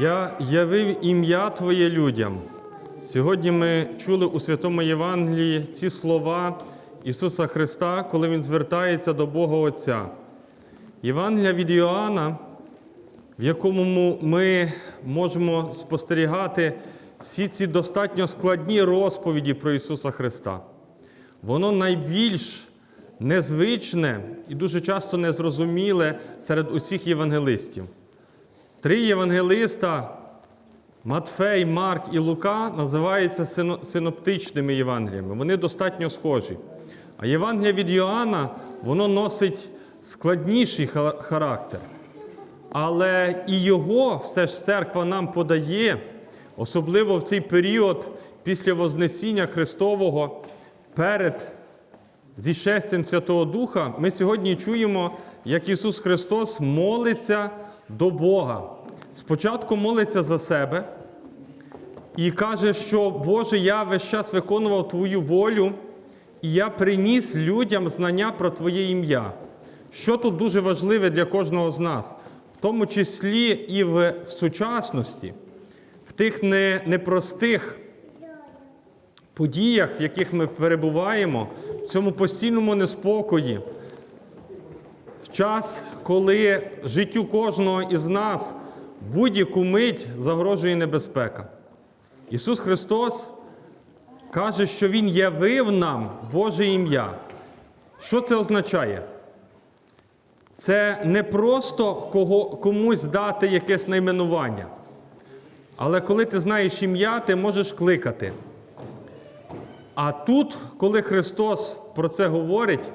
Я явив ім'я Твоє людям. Сьогодні ми чули у Святому Євангелії ці слова Ісуса Христа, коли Він звертається до Бога Отця. Євангелія від Іоанна, в якому ми можемо спостерігати всі ці достатньо складні розповіді про Ісуса Христа. Воно найбільш незвичне і дуже часто незрозуміле серед усіх євангелистів. Три євангелиста Матфей, Марк і Лука називаються синоптичними Євангеліями. Вони достатньо схожі. А Євангелія від Йоанна воно носить складніший характер. Але і його все ж церква нам подає, особливо в цей період після Вознесіння Христового перед зішестям Святого Духа, ми сьогодні чуємо, як Ісус Христос молиться до Бога. Спочатку молиться за себе і каже, що Боже, я весь час виконував Твою волю, і я приніс людям знання про Твоє ім'я. Що тут дуже важливе для кожного з нас, в тому числі і в сучасності, в тих непростих подіях, в яких ми перебуваємо, в цьому постійному неспокої, час, коли життю кожного із нас будь-яку мить загрожує небезпека. Ісус Христос каже, що Він явив нам Боже ім'я. Що це означає? Це не просто кого, комусь дати якесь найменування. Але коли ти знаєш ім'я, ти можеш кликати. А тут, коли Христос про це говорить,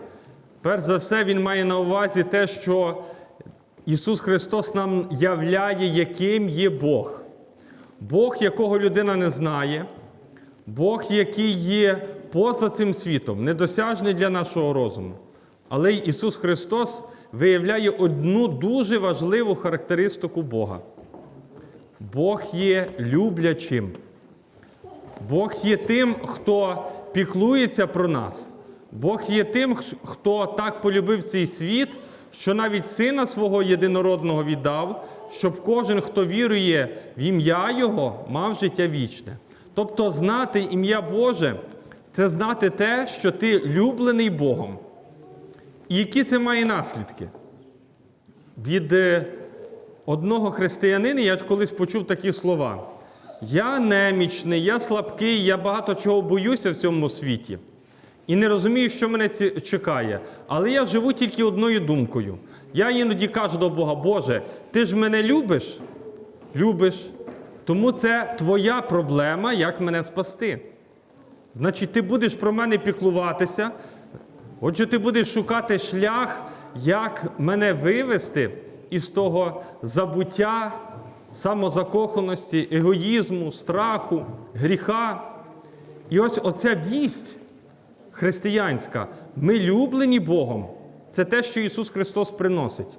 перш за все, Він має на увазі те, що Ісус Христос нам являє, яким є Бог. Бог, якого людина не знає, Бог, який є поза цим світом, недосяжний для нашого розуму. Але Ісус Христос виявляє одну дуже важливу характеристику Бога. Бог є люблячим. Бог є тим, хто піклується про нас. Бог є тим, хто так полюбив цей світ, що навіть сина свого єдинородного віддав, щоб кожен, хто вірує в ім'я Його, мав життя вічне. Тобто, знати ім'я Боже це знати те, що ти люблений Богом. І які це має наслідки? Від е, одного християнина я колись почув такі слова. Я немічний, я слабкий, я багато чого боюся в цьому світі. І не розумію, що мене чекає. Але я живу тільки одною думкою. Я іноді кажу до Бога, Боже, ти ж мене любиш? Любиш. Тому це твоя проблема, як мене спасти. Значить, ти будеш про мене піклуватися. Отже, ти будеш шукати шлях, як мене вивести із того забуття, самозакоханості, егоїзму, страху, гріха. І ось оця вість християнська, ми люблені Богом. Це те, що Ісус Христос приносить.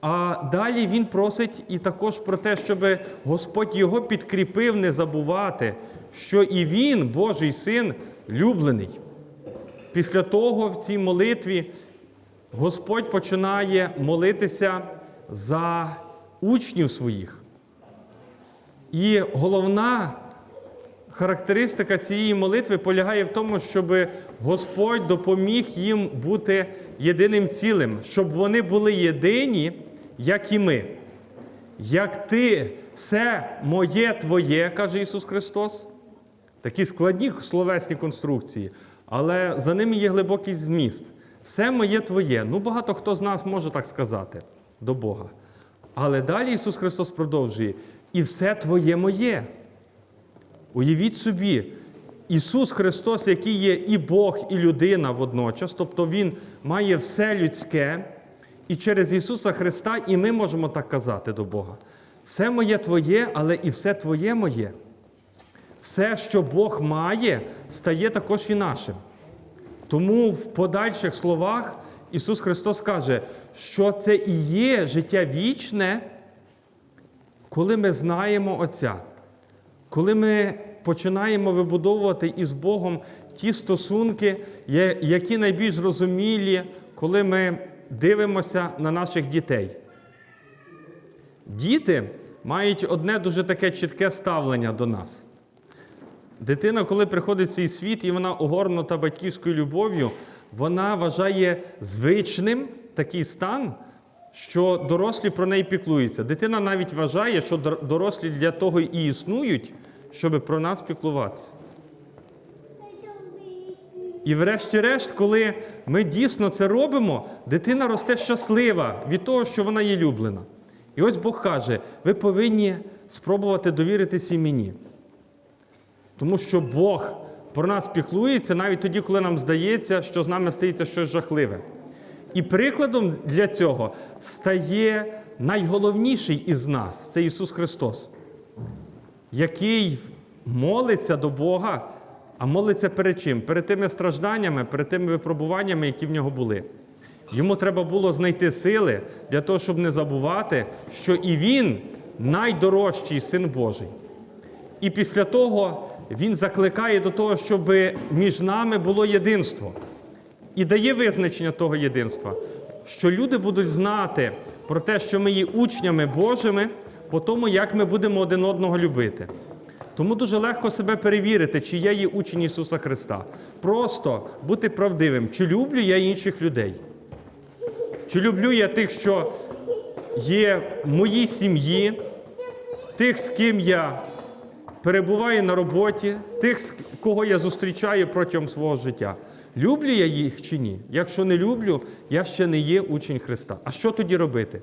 А далі Він просить і також про те, щоб Господь його підкріпив не забувати, що і Він, Божий Син, люблений. Після того в цій молитві Господь починає молитися за учнів своїх. І головна характеристика цієї молитви полягає в тому, щоб Господь допоміг їм бути єдиним цілим, щоб вони були єдині, як і ми. Як ти все моє твоє, каже Ісус Христос, такі складні словесні конструкції, але за ними є глибокий зміст. Все моє твоє. Ну, багато хто з нас може так сказати до Бога. Але далі Ісус Христос продовжує: і все твоє моє. Уявіть собі, Ісус Христос, який є і Бог, і людина водночас, тобто Він має все людське, і через Ісуса Христа і ми можемо так казати до Бога. Все моє Твоє, але і все Твоє моє. Все, що Бог має, стає також і нашим. Тому в подальших словах Ісус Христос каже, що це і є життя вічне, коли ми знаємо Отця, коли ми починаємо вибудовувати із Богом ті стосунки, які найбільш зрозумілі, коли ми дивимося на наших дітей. Діти мають одне дуже таке чітке ставлення до нас. Дитина, коли приходить в цей світ і вона огорнута батьківською любов'ю, вона вважає звичним такий стан, що дорослі про неї піклуються. Дитина навіть вважає, що дорослі для того і існують, щоб про нас піклуватися. І врешті-решт, коли ми дійсно це робимо, дитина росте щаслива від того, що вона є люблена. І ось Бог каже: ви повинні спробувати довіритися і мені. Тому що Бог про нас піклується навіть тоді, коли нам здається, що з нами стається щось жахливе. І прикладом для цього стає найголовніший із нас це Ісус Христос, який молиться до Бога, а молиться перед чим? Перед тими стражданнями, перед тими випробуваннями, які в нього були. Йому треба було знайти сили для того, щоб не забувати, що і він найдорожчий син Божий. І після того він закликає до того, щоб між нами було єдинство. І дає визначення того єдинства, що люди будуть знати про те, що ми є учнями Божими, по тому, як ми будемо один одного любити. Тому дуже легко себе перевірити, чи я є учень Ісуса Христа. Просто бути правдивим, чи люблю я інших людей. Чи люблю я тих, що є в моїй сім'ї, тих, з ким я перебуваю на роботі, тих, кого я зустрічаю протягом свого життя. Люблю я їх чи ні? Якщо не люблю, я ще не є учень Христа. А що тоді робити?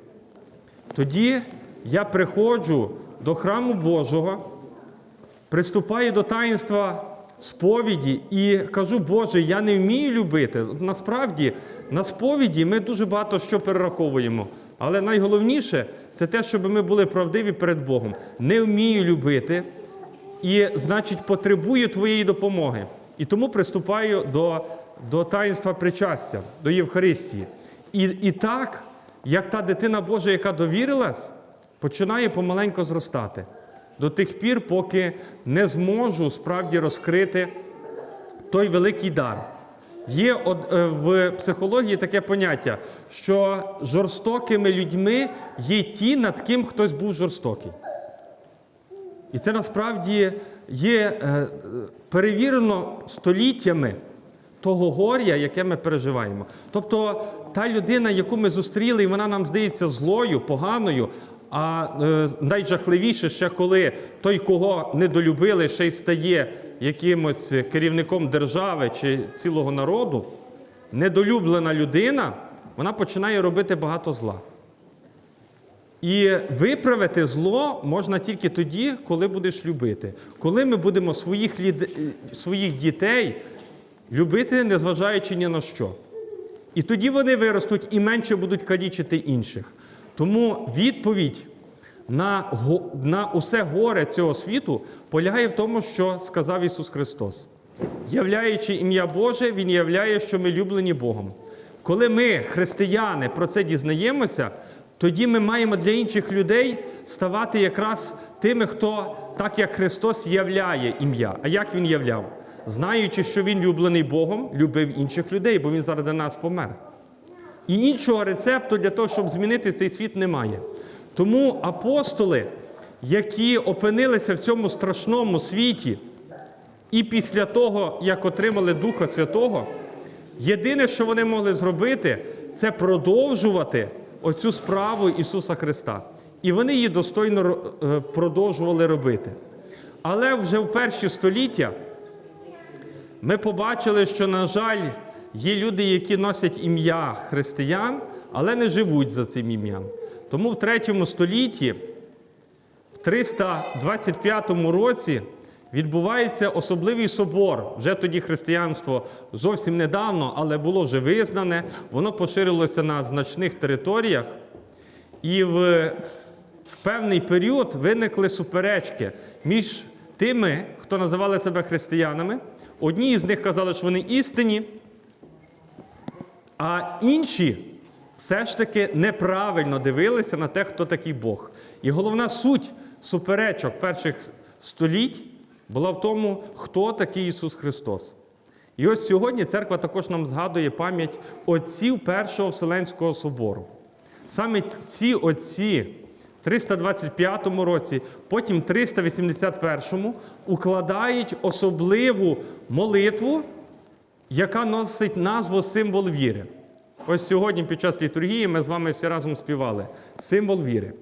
Тоді я приходжу до храму Божого, приступаю до таїнства сповіді і кажу, Боже, я не вмію любити. Насправді, на сповіді ми дуже багато що перераховуємо. Але найголовніше це те, щоб ми були правдиві перед Богом. Не вмію любити, і, значить, потребую твоєї допомоги. І тому приступаю до, до таїнства причастя, до Євхаристії. І, і так, як та дитина Божа, яка довірилась, починає помаленько зростати. До тих пір, поки не зможу справді розкрити той великий дар. Є е, в психології таке поняття, що жорстокими людьми є ті, над ким хтось був жорстокий. І це насправді є е, е, перевірено століттями того горя, яке ми переживаємо. Тобто та людина, яку ми зустріли, і вона нам здається злою, поганою. А е, найжахливіше ще коли той, кого недолюбили, ще й стає якимось керівником держави чи цілого народу, недолюблена людина, вона починає робити багато зла. І виправити зло можна тільки тоді, коли будеш любити. Коли ми будемо своїх, лід... своїх дітей любити, незважаючи ні на що. І тоді вони виростуть і менше будуть калічити інших. Тому відповідь на, на усе горе цього світу полягає в тому, що сказав Ісус Христос. Являючи ім'я Боже, Він являє, що ми люблені Богом. Коли ми, християни, про це дізнаємося, тоді ми маємо для інших людей ставати якраз тими, хто, так як Христос, являє ім'я. А як Він являв? Знаючи, що Він люблений Богом, любив інших людей, бо Він заради нас помер. І іншого рецепту для того, щоб змінити цей світ, немає. Тому апостоли, які опинилися в цьому страшному світі, і після того, як отримали Духа Святого, єдине, що вони могли зробити, це продовжувати оцю справу Ісуса Христа. І вони її достойно е, продовжували робити. Але вже в перші століття ми побачили, що, на жаль, є люди, які носять ім'я християн, але не живуть за цим ім'ям. Тому в третьому столітті, в 325 році, відбувається особливий собор. Вже тоді християнство зовсім недавно, але було вже визнане, воно поширилося на значних територіях. І в певний період виникли суперечки між тими, хто називали себе християнами. Одні із них казали, що вони істинні, а інші все ж таки неправильно дивилися на те, хто такий Бог. І головна суть суперечок перших століть була в тому, хто такий Ісус Христос. І ось сьогодні церква також нам згадує пам'ять отців Першого Вселенського собору. Саме ці отці 325 році, потім 381 укладають особливу молитву, яка носить назву символ віри. Ось сьогодні під час літургії ми з вами всі разом співали символ віри.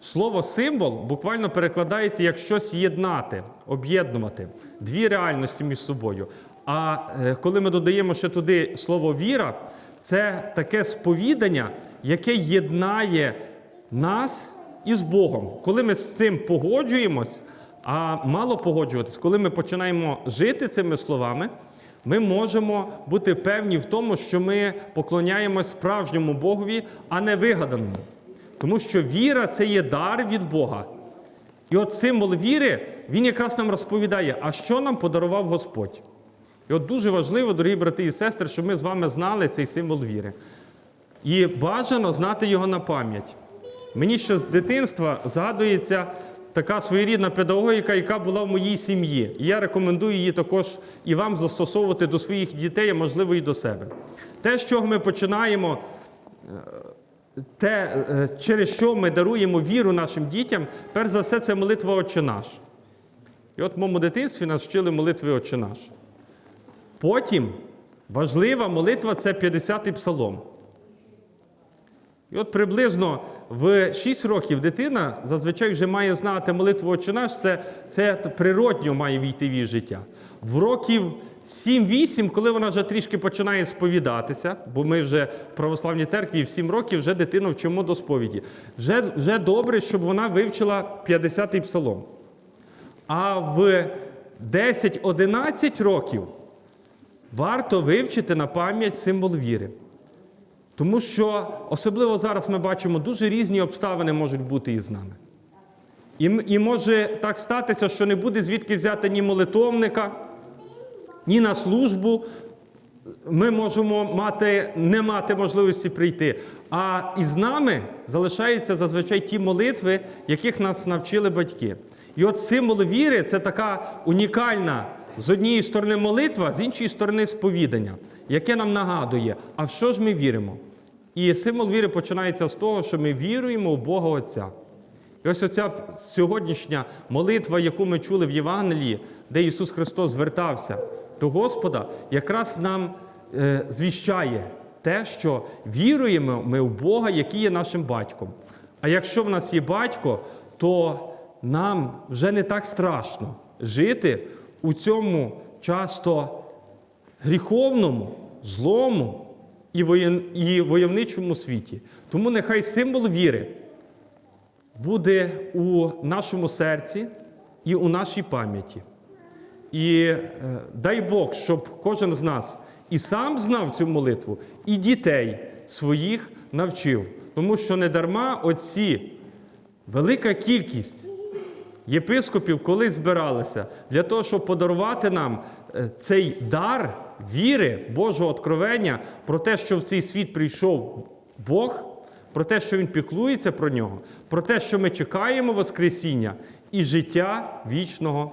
Слово символ буквально перекладається як щось єднати, об'єднувати, дві реальності між собою. А е, коли ми додаємо ще туди слово віра, це таке сповідання, яке єднає нас із Богом. Коли ми з цим погоджуємось, а мало погоджуватись, коли ми починаємо жити цими словами, ми можемо бути певні в тому, що ми поклоняємось справжньому Богові, а не вигаданому. Тому що віра це є дар від Бога. І от символ віри, він якраз нам розповідає, а що нам подарував Господь. І от дуже важливо, дорогі брати і сестри, щоб ми з вами знали цей символ віри. І бажано знати його на пам'ять. Мені ще з дитинства згадується така своєрідна педагогіка, яка була в моїй сім'ї. І я рекомендую її також і вам застосовувати до своїх дітей, а можливо, і до себе. Те, з чого ми починаємо те, е, через що ми даруємо віру нашим дітям, перш за все, це молитва Отче наш. І от в моєму дитинстві нас вчили молитви Отче наш. Потім важлива молитва це 50-й псалом. І от приблизно в 6 років дитина зазвичай вже має знати молитву Отче наш, це, це природньо має війти в її життя. В років 7-8, коли вона вже трішки починає сповідатися, бо ми вже в православній церкві в 7 років вже дитину вчимо до сповіді. Вже, вже добре, щоб вона вивчила 50-й псалом. А в 10-11 років варто вивчити на пам'ять символ віри. Тому що особливо зараз ми бачимо, дуже різні обставини можуть бути із нами. І, і може так статися, що не буде звідки взяти ні молитовника, ні на службу. Ми можемо мати, не мати можливості прийти. А із нами залишаються зазвичай ті молитви, яких нас навчили батьки. І от символ віри це така унікальна з однієї сторони молитва, з іншої сторони сповідання, яке нам нагадує, а в що ж ми віримо? І символ віри починається з того, що ми віруємо в Бога Отця. І ось оця сьогоднішня молитва, яку ми чули в Євангелії, де Ісус Христос звертався до Господа, якраз нам е, звіщає те, що віруємо ми в Бога, який є нашим батьком. А якщо в нас є батько, то нам вже не так страшно жити у цьому часто гріховному, злому і войовничому світі. Тому нехай символ віри буде у нашому серці і у нашій пам'яті. І е, дай Бог, щоб кожен з нас і сам знав цю молитву, і дітей своїх навчив. Тому що не дарма оці велика кількість єпископів коли збиралися? Для того, щоб подарувати нам е, цей дар віри, Божого откровення про те, що в цей світ прийшов Бог, про те, що Він піклується про нього, про те, що ми чекаємо Воскресіння і життя вічного